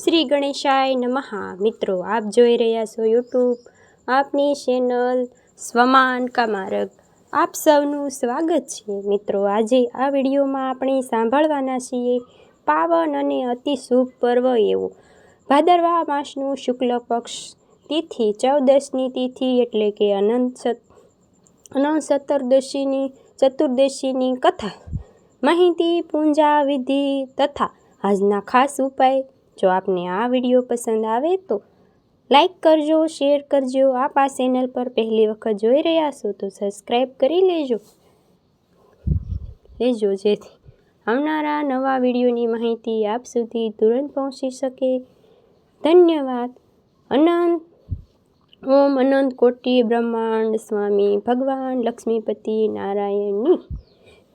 શ્રી ગણેશાય નમઃ. મિત્રો, આપ જોઈ રહ્યા છો યુટ્યુબ આપની ચેનલ સ્વમાન કામારક. આપ સૌનું સ્વાગત છે. મિત્રો, આજે આ વિડીયોમાં આપણે સાંભળવાના છીએ પાવન અને અતિ શુભ પર્વ એવો. ભાદરવા માસનું શુક્લ પક્ષ, તિથિ ચૌદશની તિથિ એટલે કે અનંત સત, અનંત સત્તરદશીની ચતુર્દશીની કથા. માહિતી, પૂંજા વિધિ તથા આજના ખાસ ઉપાય જો આપને આ વીડિયો પસંદ આવે તો લાઈક કરજો, શેર કરજો. આપ આ ચેનલ પર પહેલી વખત જોઈ રહ્યા છો તો સબસ્ક્રાઈબ કરી લેજો. લેજો જેથી આવનારા નવા વિડીયોની માહિતી આપ સુધી તુરંત પહોંચી શકે. ધન્યવાદ. અનંત, ઓમ અનંત કોટી બ્રહ્માંડ સ્વામી ભગવાન લક્ષ્મીપતિ નારાયણની.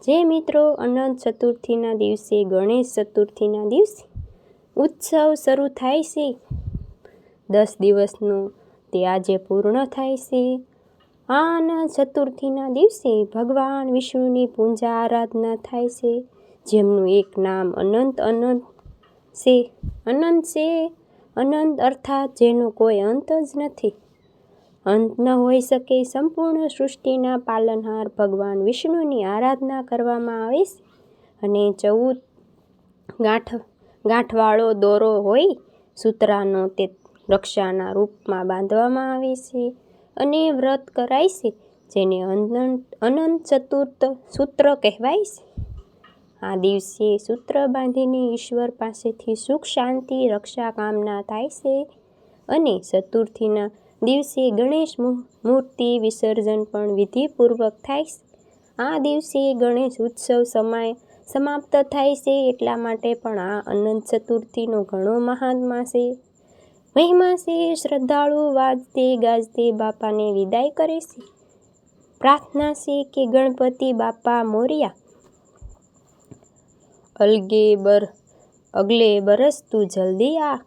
જે મિત્રો, અનંત ચતુર્થીના દિવસે, ગણેશ ચતુર્થીના દિવસે ઉત્સવ શરૂ થાય છે. દસ દિવસનો તે આજે પૂર્ણ થાય છે. આનંદ ચતુર્થીના દિવસે ભગવાન વિષ્ણુની પૂજા આરાધના થાય છે. જેમનું એક નામ અનંત અનંત છે. અનંત છે, અનંત અર્થાત જેનો કોઈ અંત જ નથી. અંત ન હોઈ શકે સંપૂર્ણ સૃષ્ટિના પાલનહાર ભગવાન વિષ્ણુની આરાધના કરવામાં આવે છે. અને ચૌદ ગાંઠ ગાંઠવાળો દોરો હોય, સૂતરાનો તે રક્ષાના રૂપમાં બાંધવામાં આવે છે અને વ્રત કરાય છે, જેને અનંત અનંત ચતુર્થ સૂત્ર કહેવાય છે. આ દિવસે સૂત્ર બાંધીને ઈશ્વર પાસેથી સુખ, શાંતિ, રક્ષા, કામના થાય છે અને ચતુર્થીના દિવસે ગણેશ મૂર્તિ વિસર્જન પણ વિધિપૂર્વક થાય છે. આ દિવસે ગણેશ ઉત્સવ સમય સમાપ્ત થાય છે એટલા માટે પણ આ અનંત ચતુર્થીનો ઘણો મહાત્મા છે. મહિમા છે, શ્રદ્ધાળુ વાજતે ગાજતે બાપાને વિદાય કરે છે. પ્રાર્થના છે કે ગણપતિ બાપા મોર્યા. અલગે બર, અગલે બરસ તું જલ્દી આ.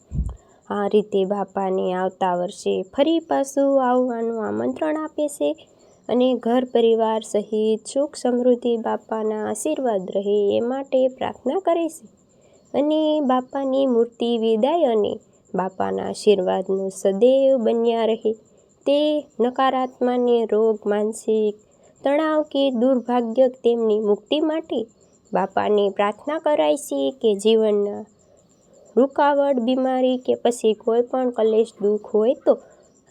આ રીતે બાપાને આવતા વર્ષે ફરી પાછું આવવાનું આમંત્રણ આપે છે. અને ઘર પરિવાર સહિત સુખ સમૃદ્ધિ બાપાના આશીર્વાદ રહે એ માટે પ્રાર્થના કરે છે. અને બાપાની મૂર્તિ વિદાય અને બાપાના આશીર્વાદનું સદૈવ બન્યા રહે. તે નકારાત્માને રોગ, માનસિક તણાવ કે દુર્ભાગ્ય તેમની મુક્તિ માટે બાપાની પ્રાર્થના કરાય છે કે જીવનના રૂકાવટ, બીમારી કે પછી કોઈ પણ કલેશ, દુઃખ હોય તો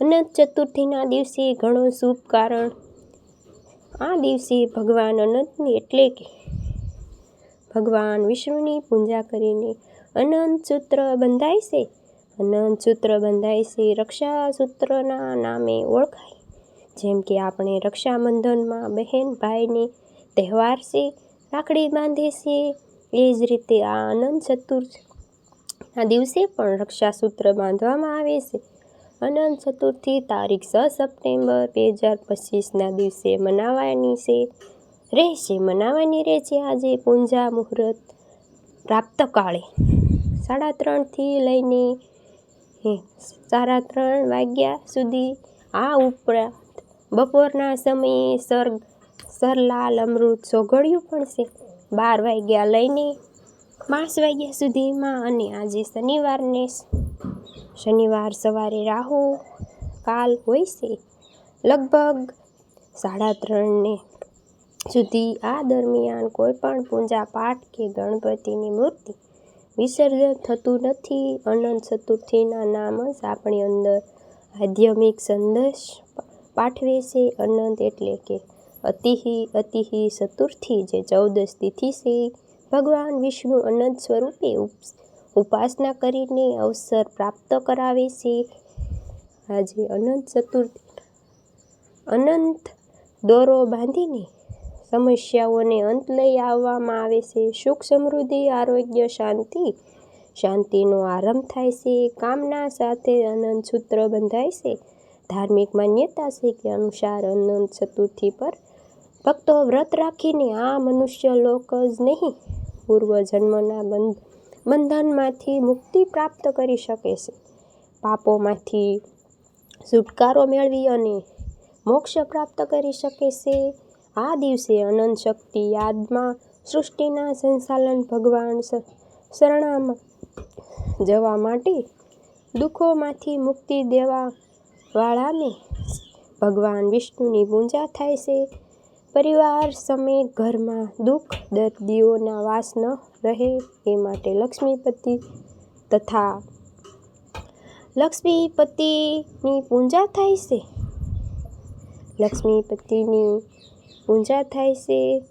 અનંત ચતુર્થીના દિવસે ઘણો શુભ કારણ આ દિવસે ભગવાન અનંતની એટલે કે ભગવાન વિષ્ણુની પૂજા કરીને અનંત સૂત્ર બંધાય છે. અનંત સૂત્ર બંધાય છે રક્ષા સૂત્રના નામે ઓળખાય. જેમ કે આપણે રક્ષાબંધનમાં બહેન ભાઈને તહેવાર છે, રાખડી બાંધે છે, એ જ રીતે આ અનંત ચતુર્થ આ દિવસે પણ રક્ષાસૂત્ર બાંધવામાં આવે છે. અનંત ચતુર્થી તારીખ છ સપ્ટેમ્બર બે હજાર પચીસના દિવસે મનાવવાની છે. રહેશે મનાવવાની રહેશે આજે પૂંજા મુહૂર્ત પ્રાપ્તકાળે સાડા ત્રણથી લઈને સાડા ત્રણ વાગ્યા સુધી આ ઉપરાંત બપોરના સમયે સર, સરલાલ અમૃત સોગળ્યું પણ છે. બાર વાગ્યા લઈને, પાંચ વાગ્યા સુધીમાં અને આજે શનિવારને શનિવાર સવારે રાહુ, કાલ હોય છે. લગભગ સાડા ત્રણને સુધી આ દરમિયાન કોઈ પણ પૂજા પાઠ કે ગણપતિની મૂર્તિ વિસર્જન થતું નથી. અનંત ચતુર્થીના નામ જ આપણી અંદર આધ્યમિક સંદેશ પાઠવે છે. અનંત એટલે કે અતિહિ અતિહિ ચતુર્થી, જે ચૌદસ તિથિ છે. ભગવાન વિષ્ણુ અનંત સ્વરૂપે ઉપાસના કરીને અવસર પ્રાપ્ત કરાવે છે. આજે અનંત ચતુર્થી અનંત દોરો બાંધીને સમસ્યાઓને અંત લઈ આવવામાં આવે છે. સુખ સમૃદ્ધિ, આરોગ્ય, શાંતિ, શાંતિનો આરંભ થાય છે. કામના સાથે અનંત સૂત્ર બંધાય છે. ધાર્મિક માન્યતા છે કે અનુસાર અનંત ચતુર્થી પર ભક્તો વ્રત રાખીને આ મનુષ્ય લોક જ નહીં પૂર્વજન્મના બંધ બંધનમાંથી મુક્તિ પ્રાપ્ત કરી શકે છે. પાપોમાંથી છુટકારો મેળવી અને મોક્ષ પ્રાપ્ત કરી શકે છે. આ દિવસે અનંત શક્તિ યાદમાં સૃષ્ટિના સંચાલન ભગવાન શરણામાં જવા માટે દુઃખોમાંથી મુક્તિ દેવા વાળાને ભગવાન વિષ્ણુની પૂજા થાય છે. પરિવાર સમેત ઘરમાં દુઃખ, દર્દીઓના વાસ ન રહે એ માટે લક્ષ્મીપતિ તથા લક્ષ્મીપતિની પૂજા થાય છે. લક્ષ્મીપતિની પૂજા થાય છે.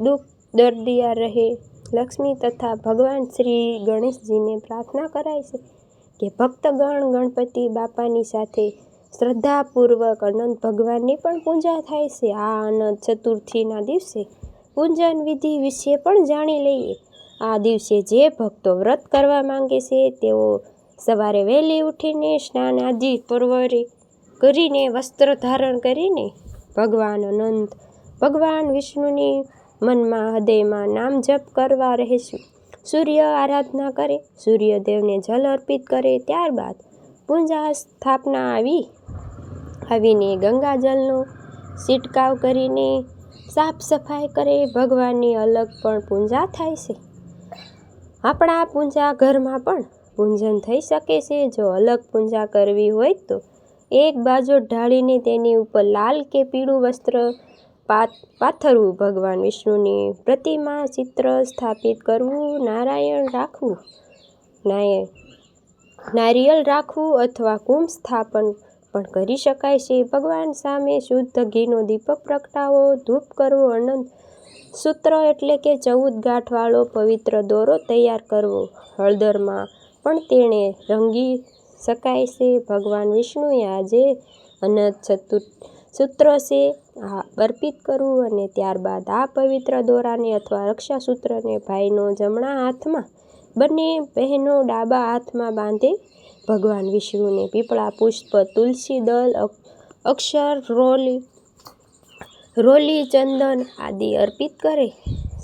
દુઃખ દર્દિયા રહે લક્ષ્મી તથા ભગવાન શ્રી ગણેશજીને પ્રાર્થના કરાય છે કે ભક્તગણ ગણપતિ બાપાની સાથે શ્રદ્ધાપૂર્વક અનંત ભગવાનની પણ પૂજા થાય છે. આ અનંત ચતુર્થીના દિવસે પૂજન વિધિ વિશે પણ જાણી લઈએ. આ દિવસે જે ભક્તો વ્રત કરવા માંગે છે, તેઓ સવારે વહેલી ઉઠીને સ્નાન આદિ પરવરે કરીને વસ્ત્ર ધારણ કરીને ભગવાન અનંત, ભગવાન વિષ્ણુની મનમાં હૃદયમાં નામ જપ કરવા રહેશું. સૂર્ય આરાધના કરે, સૂર્યદેવને જલ અર્પિત કરે, ત્યારબાદ પૂજા સ્થાપના આવી. આવીને ગંગાજલનો છંટકાવ કરીને સાફ સફાઈ કરે, ભગવાનની અલગ પણ પૂજા થાય છે. આપણા પૂજા ઘરમાં પણ પૂજન થઈ શકે છે. જો અલગ પૂજા કરવી હોય તો એક બાજુ ઢાળીને તેની ઉપર લાલ કે પીળું વસ્ત્ર પાથરવું, ભગવાન વિષ્ણુની પ્રતિમા ચિત્ર સ્થાપિત કરવું, નારાયણ રાખવું નારિયેળ રાખવું અથવા કુંભ સ્થાપન પણ કરી શકાય છે. ભગવાન સામે શુદ્ધ ઘીનો દીપક પ્રગટાવો, ધૂપ કરવો, અનંત સૂત્ર એટલે કે ચૌદ ગાંઠવાળો પવિત્ર દોરો તૈયાર કરવો. હળદરમાં પણ તેણે રંગી શકાય છે. ભગવાન વિષ્ણુએ આજે અનંત ચતુ સૂત્ર છે આ અર્પિત કરવું અને ત્યારબાદ આ પવિત્ર દોરાને અથવા રક્ષાસૂત્રને ભાઈનો જમણા હાથમાં, બંને બહેનો ડાબા હાથમાં બાંધે ભગવાન વિષ્ણુને પીપળા, પુષ્પ, તુલસી, દલ અક્ષર, રોલી રોલી, ચંદન આદિ અર્પિત કરે.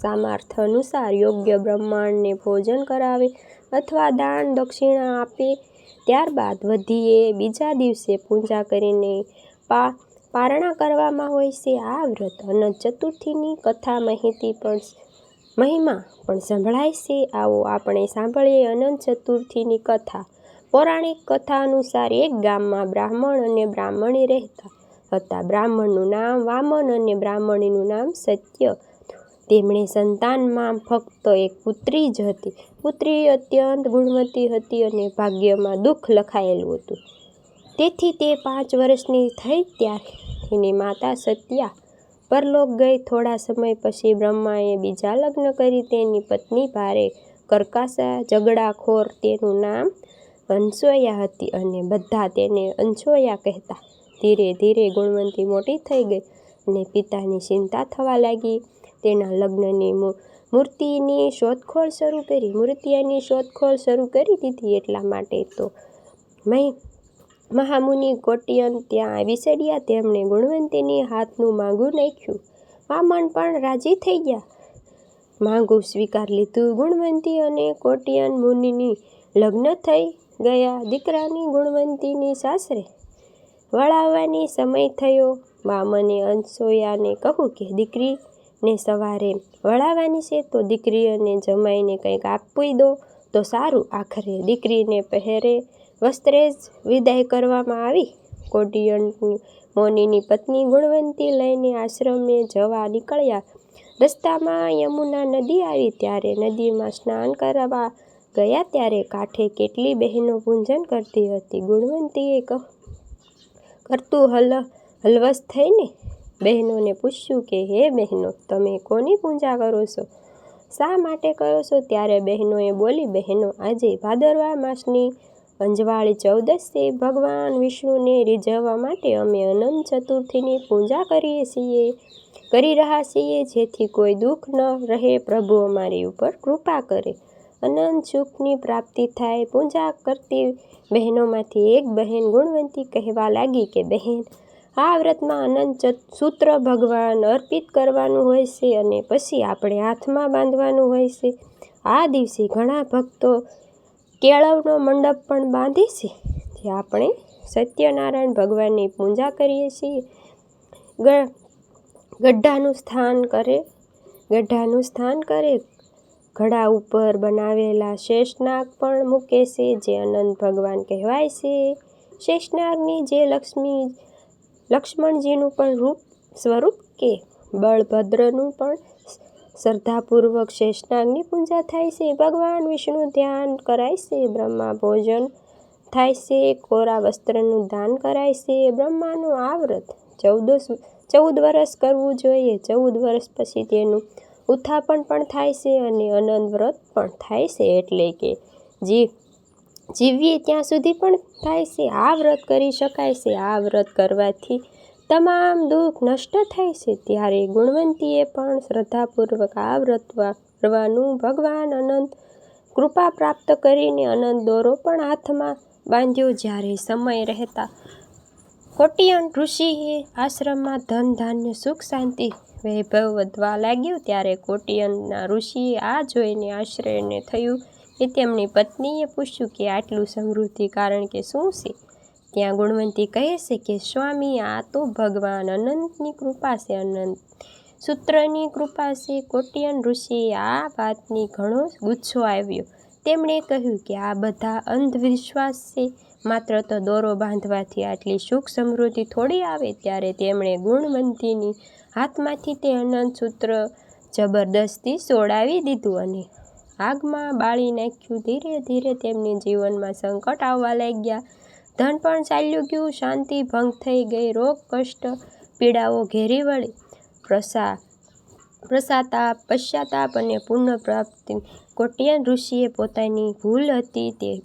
સામર્થ્ય અનુસાર યોગ્ય બ્રહ્માંડને ભોજન કરાવે અથવા દાન દક્ષિણા આપે. ત્યારબાદ વધીએ બીજા દિવસે પૂજા કરીને પા, પારણા કરવામાં હોય છે. આ વ્રત અનંત ચતુર્થીની કથા માહિતી પણ મહિમા પણ સંભળાય છે. આવો આપણે સાંભળીએ અનંત ચતુર્થીની કથા. પૌરાણિક કથા અનુસાર એક ગામમાં બ્રાહ્મણ અને બ્રાહ્મણી રહેતા હતા. બ્રાહ્મણનું નામ વામન અને બ્રાહ્મણીનું નામ સત્ય. તેમણે સંતાનમાં ફક્ત એક પુત્રી જ હતી. પુત્રી અત્યંત ગુણવતી હતી અને ભાગ્યમાં દુઃખ લખાયેલું હતું. તેથી તે પાંચ વર્ષની થઈ ત્યારે તેની માતા સત્યા પરલોક ગઈ. થોડા સમય પછી બ્રહ્માએ બીજા લગ્ન કરી. તેની પત્ની ભારે કરકાસા ઝઘડાખોર. તેનું નામ અનસોયા હતી અને બધા તેને અનસોયા કહેતા. ધીરે ધીરે ગુણવંતી મોટી થઈ ગઈ અને પિતાની ચિંતા થવા લાગી. તેના લગ્નની મૂર્તિની શોધખોળ શરૂ કરી. મૂર્તિની શોધખોળ શરૂ કરી દીધી એટલા માટે તો મેં મહામુનિ કોટિયન ત્યાં વિસડ્યા તેમણે ગુણવંતીની હાથનું માંગું નાખ્યું. વામન પણ રાજી થઈ ગયા. માંગું સ્વીકાર લીધું. ગુણવંતી અને કોટિયન મુનિની લગ્ન થઈ. ગયા દીકરાની ગુણવંતીની સાસરે. વળાવવાની સમય થયો. વામને અનસોયાને કહું કે દીકરીને સવારે વળાવવાની છે તો દીકરી અને જમાઈને કંઈક આપી દો તો સારું. આખરે દીકરીને પહેરે વસ્ત્રે જ વિદાય કરવામાં આવી. કોટિયનની મોનીની પત્ની ગુણવંતી લઈને આશ્રમે જવા નીકળ્યા. રસ્તામાં યમુના નદી આવી. ત્યારે નદીમાં સ્નાન કરવા ગયા ત્યારે કાંઠે કેટલી બહેનો પૂજન કરતી હતી? ગુણવંતીએ કહ કરતું હલ, હલવસ થઈને બહેનોને પૂછ્યું કે, હે બહેનો, તમે કોની પૂજા કરો છો? શા માટે કરો છો? ત્યારે બહેનોએ બોલી, બહેનો, આજે ભાદરવા માસની અંજવાળી ચૌદસે ભગવાન વિષ્ણુને રીઝવવા માટે અમે અનંત ચતુર્થીની પૂજા કરીએ છીએ, કરી રહ્યા છીએ, જેથી કોઈ દુઃખ ન રહે. પ્રભુ અમારી ઉપર કૃપા કરે. અનંત સુખની પ્રાપ્તિ થાય. પૂજા કરતી બહેનોમાંથી એક બહેન ગુણવંતી કહેવા લાગી કે, બહેન, આ વ્રતમાં અનંત સૂત્ર ભગવાન અર્પિત કરવાનું હોય છે અને પછી આપણે હાથમાં બાંધવાનું હોય છે. આ દિવસે ઘણા ભક્તો કેળવનો મંડપ પણ બાંધે છે. જે આપણે સત્યનારાયણ ભગવાનની પૂજા કરીએ છીએ. ગઢાનું સ્થાન કરે ગઢાનું સ્થાન કરે ઘડા ઉપર બનાવેલા શેષનાગ પણ મૂકે છે, જે અનંત ભગવાન કહેવાય છે. શેષનાગની જે લક્ષ્મી, લક્ષ્મણજીનું પણ રૂપ, સ્વરૂપ કે બળભદ્રનું પણ શ્રદ્ધાપૂર્વક શેષનાગની પૂજા થાય છે. ભગવાન વિષ્ણુ ધ્યાન કરાય છે, બ્રહ્મા ભોજન થાય છે, કોરા વસ્ત્રનું દાન કરાય છે. બ્રહ્માનું આ વ્રત ચૌદ ચૌદ વર્ષ કરવું જોઈએ. ચૌદ વર્ષ પછી તેનું ઉત્થાપન પણ થાય છે અને અનંત વ્રત પણ થાય છે એટલે કે જીવ, જીવીએ ત્યાં સુધી પણ થાય છે. આ વ્રત કરી શકાય છે. આ વ્રત કરવાથી તમામ દુઃખ નષ્ટ થાય છે. ત્યારે ગુણવંતીએ પણ શ્રદ્ધાપૂર્વક આ વ્રત કરવાનું ભગવાન અનંત કૃપા પ્રાપ્ત કરીને અનંત દોરો પણ હાથમાં બાંધ્યો. જ્યારે સમય રહેતા કોટિયન ઋષિએ આશ્રમમાં ધન, ધાન્ય, સુખ, શાંતિ વૈભવ વધવા લાગ્યું ત્યારે કોટિયનના ઋષિએ આ જોઈને આશ્ચર્યને થયું કે તેમની પત્નીએ પૂછ્યું કે આટલું સમૃદ્ધિ કારણ કે શું છે? ત્યાં ગુણવંતી કહે છે કે, સ્વામી, આ તો ભગવાન અનંતની કૃપા છે, અનંત સૂત્રની કૃપા છે. કોટિયન ઋષિએ આ વાતની ઘણો ગુસ્સો આવ્યો. તેમણે કહ્યું કે, આ બધા અંધવિશ્વાસ છે. માત્ર તો દોરો બાંધવાથી આટલી સુખ સમૃદ્ધિ થોડી આવે ત્યારે તેમણે ગુણવંતીની હાથમાંથી તે અનંત સૂત્ર જબરદસ્તી સોડાવી દીધું અને આગમાં બાળી નાખ્યું. ધીરે ધીરે તેમની જીવનમાં સંકટ આવવા લાગ્યા. ધન પણ ચાલ્યું ગયું. શાંતિ ભંગ થઈ ગઈ. રોગ, કષ્ટ, પીડાઓ ઘેરી વળી. પ્રસા, પ્રસાતાપ, પશ્ચાતાપ અને પુનઃપ્રાપ્તિ. કોટિયન ઋષિએ પોતાની ભૂલ હતી તે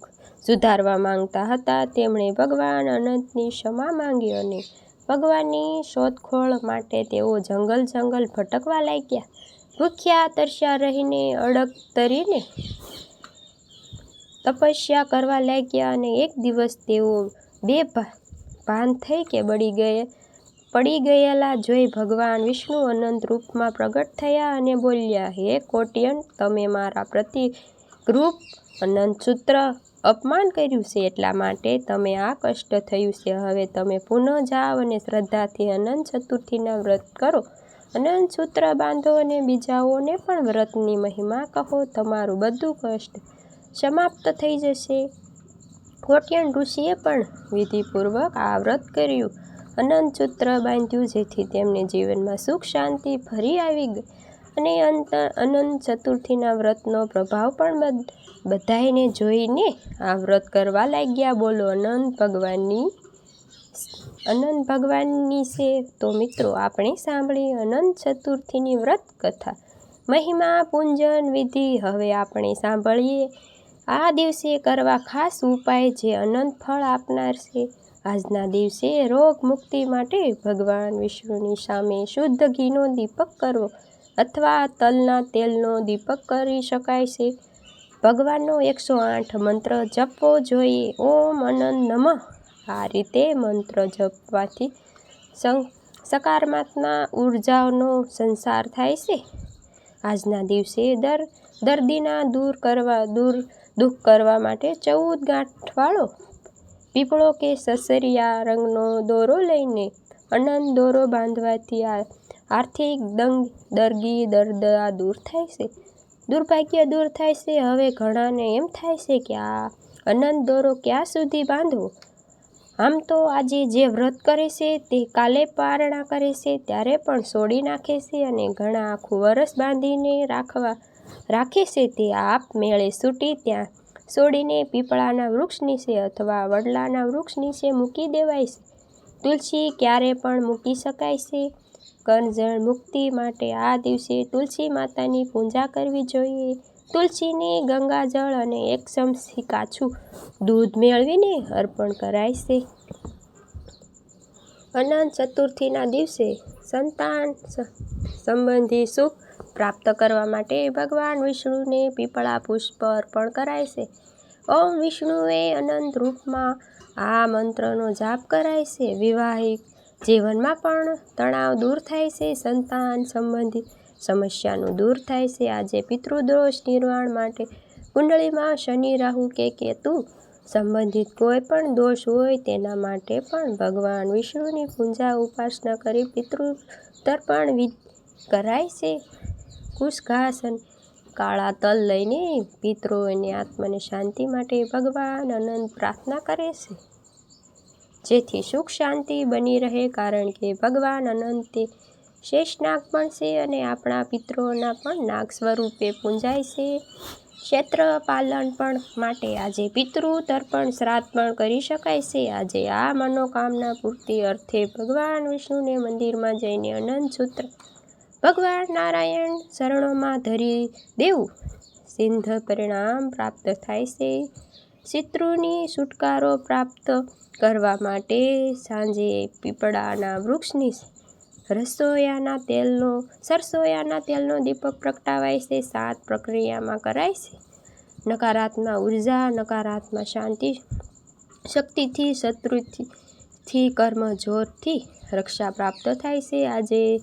સુધારવા માંગતા હતા. તેમણે ભગવાન અનંતની ક્ષમા માંગી અને ભગવાનની શોધખોળ માટે તેઓ જંગલ જંગલ ભટકવા લાગ્યા. ભૂખ્યા, તરસ્યા રહીને અડગ તરીને તપસ્યા કરવા લાગ્યા અને એક દિવસ તેઓ બે ભાન થઈ કે બળી ગયે, પડી ગયેલા જોઈ ભગવાન વિષ્ણુ અનંત રૂપમાં પ્રગટ થયા અને બોલ્યા, હે કોટિયન, તમે મારા પ્રતિરૂપ અનંત સૂત્ર અપમાન કર્યું છે એટલા માટે તમે આ કષ્ટ થયું છે. હવે તમે પુનઃ જાઓ અને શ્રદ્ધાથી અનંત ચતુર્થીના વ્રત કરો. અનંત સૂત્ર બાંધો અને બીજાઓને પણ વ્રતની મહિમા કહો. તમારું બધું કષ્ટ સમાપ્ત થઈ જશે. કોટિયન ઋષિએ પણ વિધિપૂર્વક આ વ્રત કર્યું. અનંત સૂત્ર બાંધ્યું જેથી તેમને જીવનમાં સુખ શાંતિ ફરી આવી ગઈ અને અનંત ચતુર્થીના વ્રતનો પ્રભાવ પણ બધાને જોઈને આ વ્રત કરવા લાગ્યા. બોલો, અનંત ભગવાનની અનંત ભગવાનની છે. તો મિત્રો, આપણે સાંભળી અનંત ચતુર્થીની વ્રત કથા. મહિમા, પૂંજન, વિધિ, હવે આપણે સાંભળીએ. આ દિવસે કરવા ખાસ ઉપાય જે અનંત ફળ આપનાર છે. આજના દિવસે રોગ મુક્તિ માટે ભગવાન વિષ્ણુની સામે શુદ્ધ ઘીનો દીપક કરવો. અથવા તલના તેલનો દીપક કરી શકાય છે. ભગવાનનો એકસો આઠ મંત્ર જપવો જોઈએ. ઓમ અનંત નમઃ. આ રીતે મંત્ર જપવાથી સકારાત્મક ઉર્જાનો સંસાર થાય છે. આજના દિવસે દર, દર્દીના દૂર કરવા, દૂર દુઃખ કરવા માટે ચૌદ ગાંઠવાળો પીપળો કે સસરિયા રંગનો દોરો લઈને અનંત દોરો બાંધવાથી આ આર્થિક દંગ, દર્ગી દર્દા દૂર થાય છે. દુર્ભાગ્ય દૂર થાય છે. હવે ઘણાને એમ થાય છે કે આ અનંત દોરો ક્યાં સુધી બાંધવો? આમ તો આજે જે વ્રત કરે છે તે કાલે પારણા કરે છે, ત્યારે પણ છોડી નાખે છે અને ઘણા આખું વરસ બાંધીને રાખવા, રાખે છે. તે આપ મેળે છૂટી ત્યાં છોડીને પીપળાના વૃક્ષ નીચે અથવા વડલાના વૃક્ષ નીચે મૂકી દેવાય છે. તુલસી ક્યારે પણ મૂકી શકાય છે. કરજણ મુક્તિ માટે આ દિવસે તુલસી માતાની પૂજા કરવી જોઈએ. તુલસીને ગંગાજળ અને એક ચમચી કાચું દૂધ મેળવીને અર્પણ કરાય છે. અનંત ચતુર્થીના દિવસે સંતાન સંબંધી સુખ પ્રાપ્ત કરવા માટે ભગવાન વિષ્ણુને પીપળા પુષ્પ અર્પણ કરાય છે. ઓમ વિષ્ણુએ અનંત રૂપમાં આ મંત્રનો જાપ કરાય છે. વિવાહિક જીવનમાં પણ તણાવ દૂર થાય છે, સંતાન સંબંધિત સમસ્યાનું દૂર થાય છે. આજે પિતૃદોષ નિર્વાણ માટે કુંડળીમાં શનિ, રાહુ કે કેતુ સંબંધિત કોઈ પણ દોષ હોય તેના માટે પણ ભગવાન વિષ્ણુની પૂજા ઉપાસના કરી પિતૃ તર્પણ કરાય છે. કુશઘાસ કાળા તલ લઈને પિતૃ અને આત્માને શાંતિ માટે ભગવાન અનંત પ્રાર્થના કરે છે. જેથી સુખ શાંતિ બની રહે કારણ કે ભગવાન અનંત તે શેષનાગ પણ છે અને આપણા પિત્રોના પણ નાગ સ્વરૂપે પૂંજાય છે. ક્ષેત્ર પાલન પણ માટે આજે પિતૃ તર્પણ શ્રાદ્ધ પણ કરી શકાય છે. આજે આ મનોકામના પૂર્તિ અર્થે ભગવાન વિષ્ણુને મંદિરમાં જઈને અનંત સૂત્ર ભગવાન નારાયણ શરણોમાં ધરી દેવું સિદ્ધ પરિણામ પ્રાપ્ત થાય છે. શત્રુની છુટકારો પ્રાપ્ત કરવા માટે સાંજે પીપળાના વૃક્ષની રસોયાના તેલનો, સરસોયાના તેલનો દીપક પ્રગટાવાય છે, સાત પ્રક્રિયામાં કરાય છે. નકારાત્મક ઊર્જા, નકારાત્મક શાંતિ, શક્તિથી, શત્રુથી કર્મ જોરથી રક્ષા પ્રાપ્ત થાય છે. આજે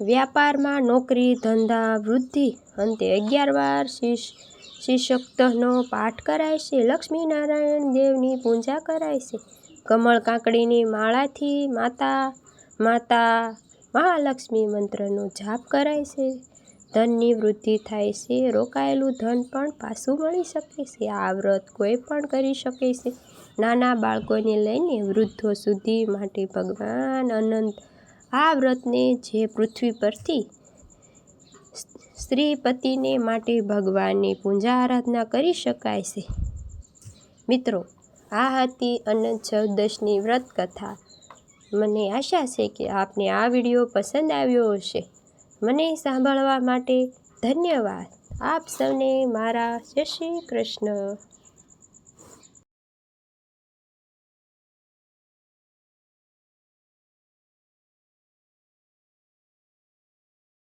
વ્યાપારમાં નોકરી, ધંધા, વૃદ્ધિ અંતે અગિયાર વાર શીશ શિશક્તનો પાઠ કરાય છે. લક્ષ્મીનારાયણ દેવની પૂજા કરાય છે. કમળ કાકડીની માળાથી માતા માતા, મહાલક્ષ્મી મંત્રનો જાપ કરાય છે. ધનની વૃદ્ધિ થાય છે. રોકાયેલું ધન પણ પાછું મળી શકે છે. આ વ્રત કોઈ પણ કરી શકે છે. નાના બાળકોને લઈને વૃદ્ધો સુધી માટે ભગવાન અનંત. આ વ્રતને જે પૃથ્વી પરથી સ્ત્રી પતિને માટે ભગવાનની પૂજા આરાધના કરી શકાય છે. મિત્રો, આ હતી અનંત ચૌદશની વ્રત કથા મને આશા છે કે આપને આ વીડિયો પસંદ આવ્યો હશે. મને સાંભળવા માટે ધન્યવાદ. આપ સૌને મારા જય શ્રી કૃષ્ણ.